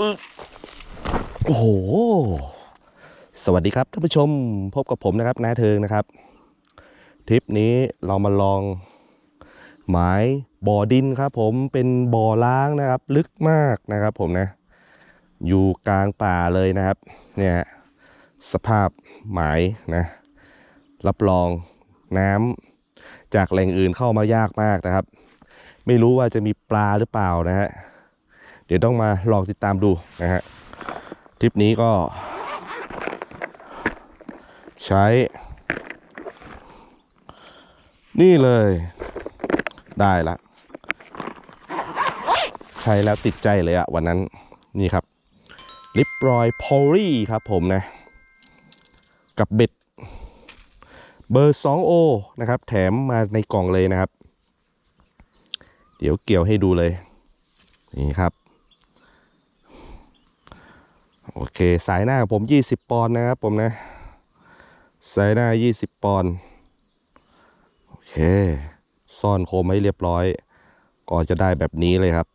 อึ๊บโอ้โห สวัสดีครับท่านผู้ชมพบกับผมนะครับนายเทิงนะครับ ทริปนี้เรามาลองหมายบ่อดินครับ ผมเป็นบ่อล้างนะครับ ลึกมากนะครับ ผมนะ อยู่กลางป่าเลยนะครับ เนี่ยสภาพหมายนะ รับรองน้ำจากแหล่งอื่นเข้ามายากมากนะครับ ไม่รู้ว่าจะมีปลาหรือเปล่านะฮะ เดี๋ยวต้องมาลองติดตามดูนะฮะทริปนี้ก็ ใช้ นี่เลยได้ละใช้แล้วติดใจเลยอะวันนั้นนี่ครับ ลิปรอยพอลี่ครับผมนะ กับเบ็ดเบอร์ 2O นะครับ แถมมาในกล่องเลยนะครับ เดี๋ยวเกี่ยวให้ดูเลย นี่ครับ โอ เคสายหน้าผม20ปอนด์นะครับผมนะ สายหน้า20ปอนด์โอเค ซ่อนโคมให้เรียบร้อย ก็จะได้แบบนี้เลยครับ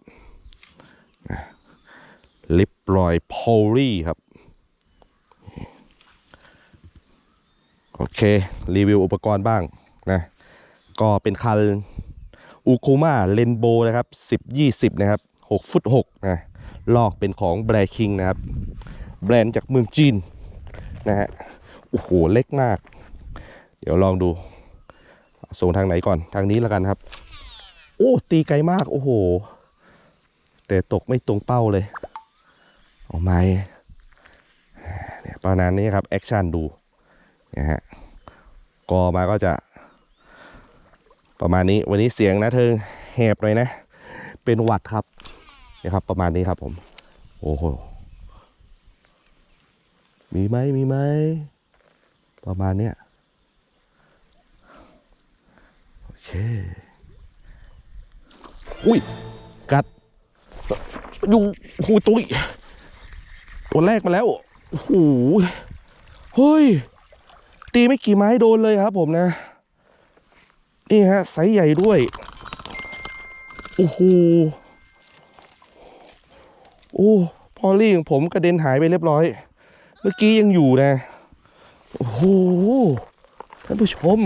ลิปรอยโพลี่ครับ โอเค รีวิวอุปกรณ์บ้างนะ ก็เป็นคันอูคูมาเลนโบนะครับ 10 20 นะครับ 6 ฟุต 6 นะ ลอกเป็นของแบรคิงนะครับ แบรนด์จากเมืองจีนนะฮะโอ้โหเล็กมาก เดี๋ยวลองดูส่งทางไหนก่อนทางนี้แล้วกันครับ โอ้ตีไกลมากโอ้โห แต่ตกไม่ตรงเป้าเลยเอาไม้เนี่ยประมาณนี้ครับแอคชั่นดูนะฮะกอมาก็จะ ประมาณนี้วันนี้เสียงนะเธอแหบเลยนะ เป็นหวัดครับนะครับประมาณนี้ครับผม โอ้โห มีไหมมีไหมประมาณเนี้ยโอเค อุ้ย กัดอยู่หูตุยตัวแรกมาแล้วโอ้โหเฮ้ย ตีไม่กี่ไม้โดนเลยครับผมนะ นี่ฮะไซส์ใหญ่ด้วย โอ้โหโอ้ พอลี่ของผมกระเด็นหายไปเรียบร้อย เมื่อกี้ยังอยู่นะ โอ้โห ท่านผู้ชม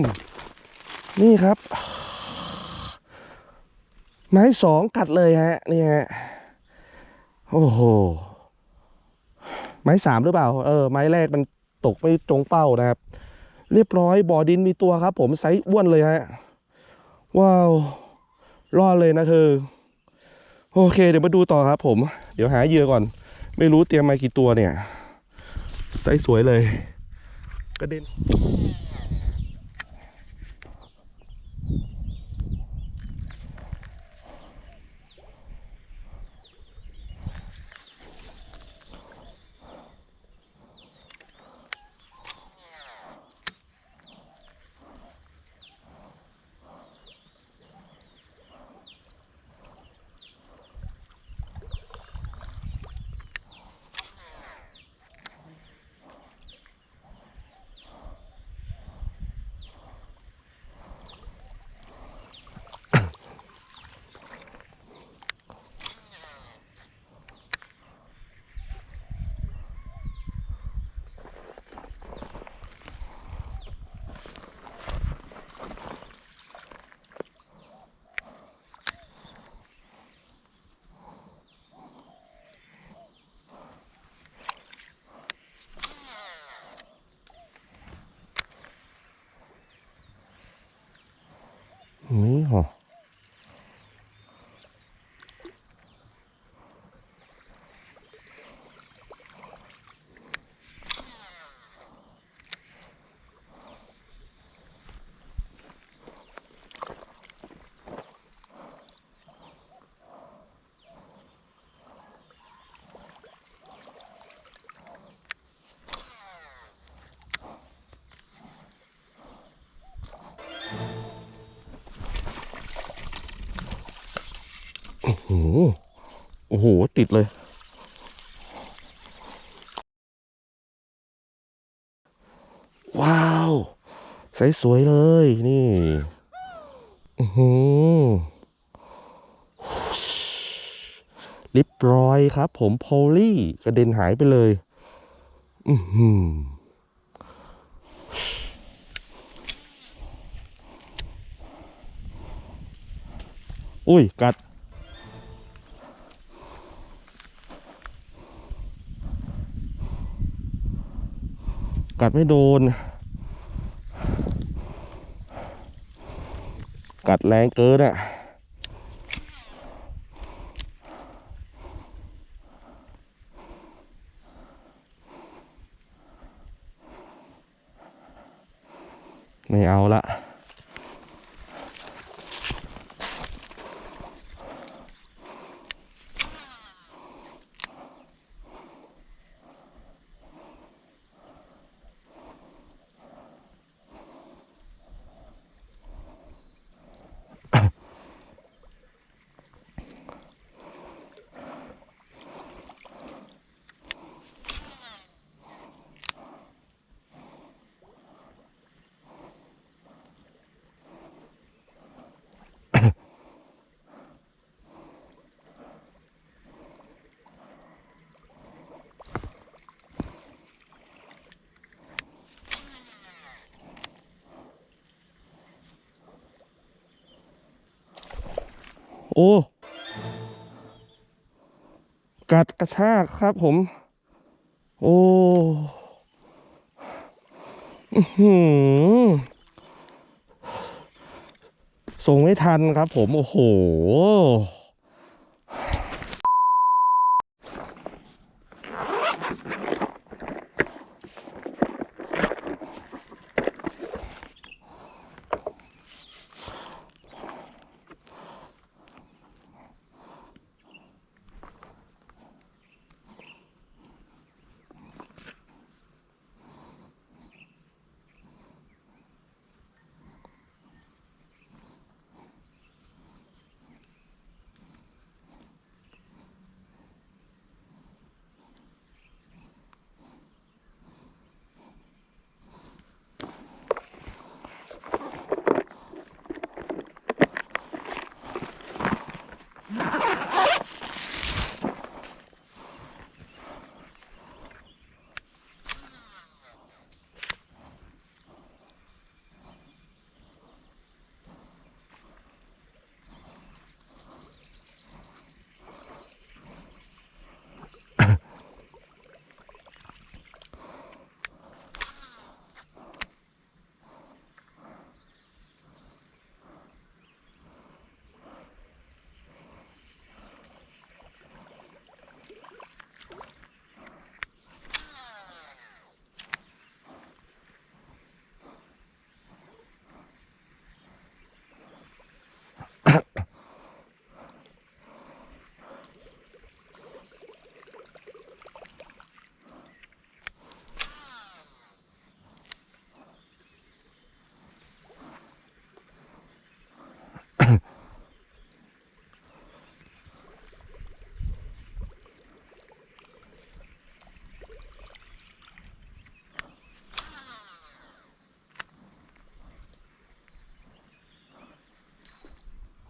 นี่ครับ ไม้สองกัดเลยฮะ นี่ฮะ โอ้โห ไม้สามหรือเปล่า เออ ไม้แรกมันตกไม่ตรงเป้านะครับ เรียบร้อยบ่อดินมีตัวครับ ผมไซส์อ้วนเลยฮะ ว้าว รอดเลยนะเธอ โอเค เดี๋ยวมาดูต่อครับผม เดี๋ยวหาเหยื่อก่อน ไม่รู้เตรียมมากี่ตัวเนี่ย ไซส์สวยเลย กระเด็นหรอ โอ้โหโอ้โห ติดเลย ว้าว ใสสวยเลยนี่อือหือลิปรอยครับ ผมโพลี่กระเด็นหายไปเลย อือหืออุ้ย กัด กัดไม่โดน กัดแรงเกินอะไม่เอาละ โอ้ กัดกระชากครับผม โอ้อื้อหือส่งไม่ทันครับผม โอ้โห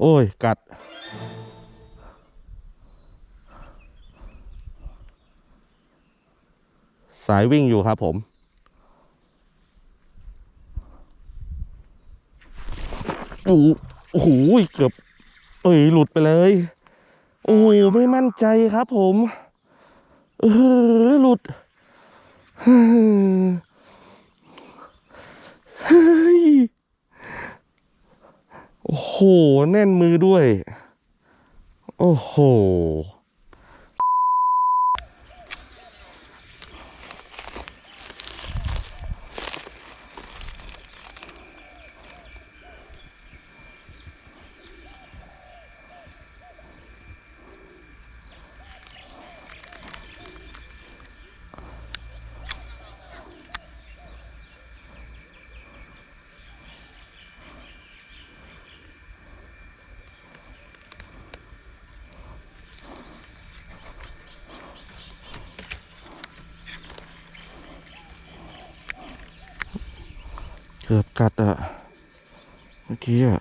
อ้ย กัด สายวิ่งอยู่ครับผมโอ้โหเกือบ เอ้ย หลุดไปเลย โอ้โหไม่มั่นใจครับผมเออหลุดเฮ้ย โอ้โห แน่นมือด้วย โอ้โห เกือบกัดอะเมื่อกี้อะ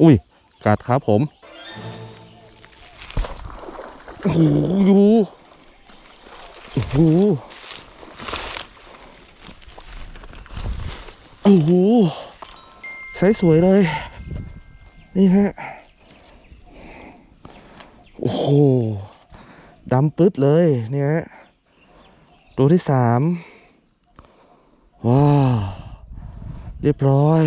อุ้ยกัดครับผมโอ้โหยูโอ้โหโอ้โหใสสวยเลย นี่ฮะ โอ้โหดำปึ๊ดเลยเนี่ยฮะตัวที่สามว้าว เรียบร้อย